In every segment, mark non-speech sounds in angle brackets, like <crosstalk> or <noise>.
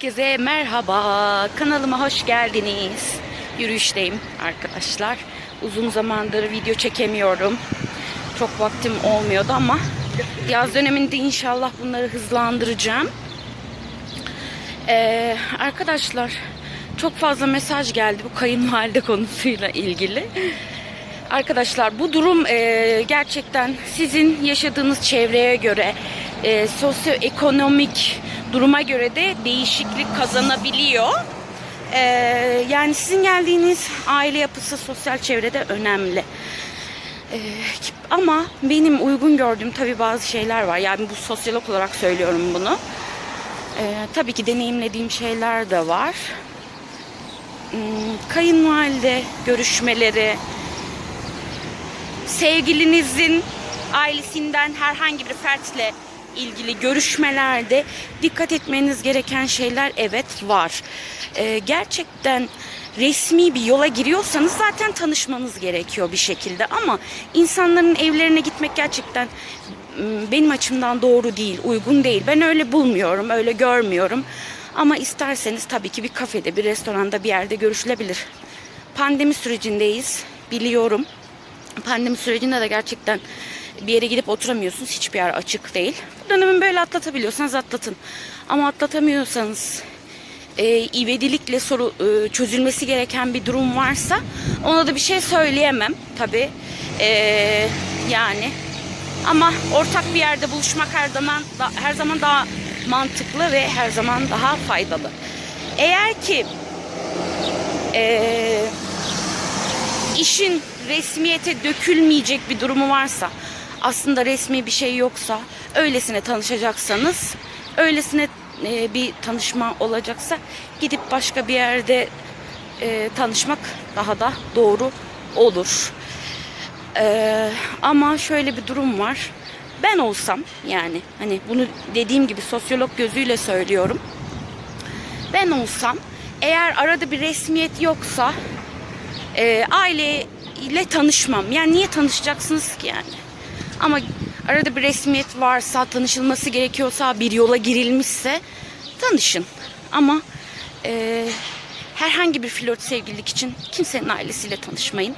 Herkese merhaba. Kanalıma hoş geldiniz. Yürüyüşteyim arkadaşlar. Uzun zamandır video çekemiyorum. Çok vaktim olmuyordu ama yaz döneminde inşallah bunları hızlandıracağım. Ee, arkadaşlar çok fazla mesaj geldi bu kayınvalide <laughs> konusuyla ilgili. Arkadaşlar bu durum e, gerçekten sizin yaşadığınız çevreye göre, e, sosyoekonomik duruma göre de değişiklik kazanabiliyor. E, yani sizin geldiğiniz aile yapısı, sosyal çevrede önemli. E, ama benim uygun gördüğüm tabii bazı şeyler var. Yani bu sosyolog olarak söylüyorum bunu. E, tabii ki deneyimlediğim şeyler de var. Hmm, Kayınvalide görüşmeleri, sevgilinizin ailesinden herhangi bir fertle ilgili görüşmelerde dikkat etmeniz gereken şeyler evet var. Ee, gerçekten resmi bir yola giriyorsanız zaten tanışmanız gerekiyor bir şekilde ama insanların evlerine gitmek gerçekten m, benim açımdan doğru değil, uygun değil. Ben öyle bulmuyorum, öyle görmüyorum. Ama isterseniz tabii ki bir kafede, bir restoranda, bir yerde görüşülebilir. Pandemi sürecindeyiz, biliyorum pandemi sürecinde de gerçekten bir yere gidip oturamıyorsunuz. Hiçbir yer açık değil. Bu dönemi böyle atlatabiliyorsanız atlatın. Ama atlatamıyorsanız e, ivedilikle soru e, çözülmesi gereken bir durum varsa ona da bir şey söyleyemem tabi. E, yani ama ortak bir yerde buluşmak her zaman da, her zaman daha mantıklı ve her zaman daha faydalı. Eğer ki eee işin resmiyete dökülmeyecek bir durumu varsa, aslında resmi bir şey yoksa, öylesine tanışacaksanız, öylesine e, bir tanışma olacaksa gidip başka bir yerde e, tanışmak daha da doğru olur. E, ama şöyle bir durum var. Ben olsam yani hani bunu dediğim gibi sosyolog gözüyle söylüyorum. Ben olsam eğer arada bir resmiyet yoksa e, aileyle tanışmam. Yani niye tanışacaksınız ki yani? Ama arada bir resmiyet varsa, tanışılması gerekiyorsa, bir yola girilmişse tanışın. Ama e, herhangi bir flört sevgililik için kimsenin ailesiyle tanışmayın.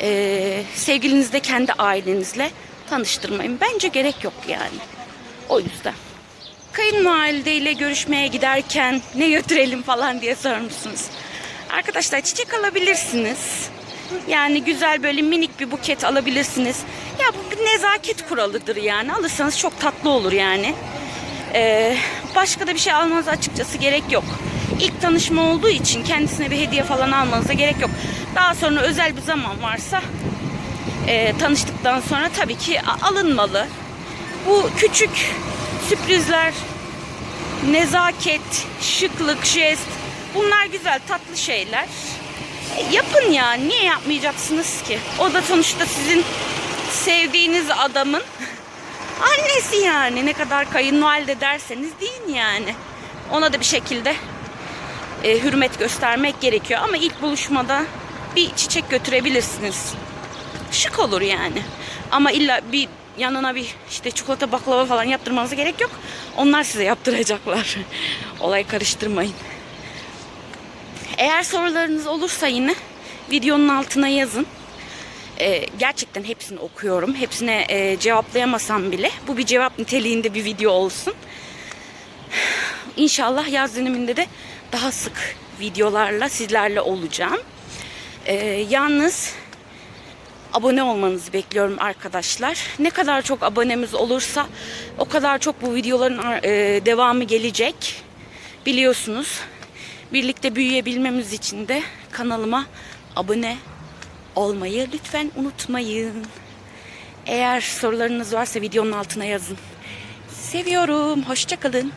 E, sevgilinizi de kendi ailenizle tanıştırmayın. Bence gerek yok yani. O yüzden. Kayınvalideyle görüşmeye giderken ne götürelim falan diye sormuşsunuz. Arkadaşlar çiçek alabilirsiniz. Yani güzel böyle minik bir buket alabilirsiniz. Ya bu bir nezaket kuralıdır yani. Alırsanız çok tatlı olur yani. Ee, başka da bir şey almanıza açıkçası gerek yok. İlk tanışma olduğu için kendisine bir hediye falan almanıza gerek yok. Daha sonra özel bir zaman varsa e, tanıştıktan sonra tabii ki alınmalı. Bu küçük sürprizler, nezaket, şıklık, jest bunlar güzel tatlı şeyler. E, yapın ya niye yapmayacaksınız ki? O da sonuçta sizin sevdiğiniz adamın annesi yani ne kadar kayınvalide derseniz deyin yani. Ona da bir şekilde e, hürmet göstermek gerekiyor ama ilk buluşmada bir çiçek götürebilirsiniz. Şık olur yani. Ama illa bir yanına bir işte çikolata baklava falan yaptırmanıza gerek yok. Onlar size yaptıracaklar. <laughs> Olay karıştırmayın. Eğer sorularınız olursa yine videonun altına yazın. Gerçekten hepsini okuyorum. Hepsine e, cevaplayamasam bile bu bir cevap niteliğinde bir video olsun. İnşallah yaz döneminde de daha sık videolarla sizlerle olacağım. Ee, yalnız abone olmanızı bekliyorum arkadaşlar. Ne kadar çok abonemiz olursa o kadar çok bu videoların e, devamı gelecek. Biliyorsunuz. Birlikte büyüyebilmemiz için de kanalıma abone olmayı lütfen unutmayın. Eğer sorularınız varsa videonun altına yazın. Seviyorum. Hoşçakalın.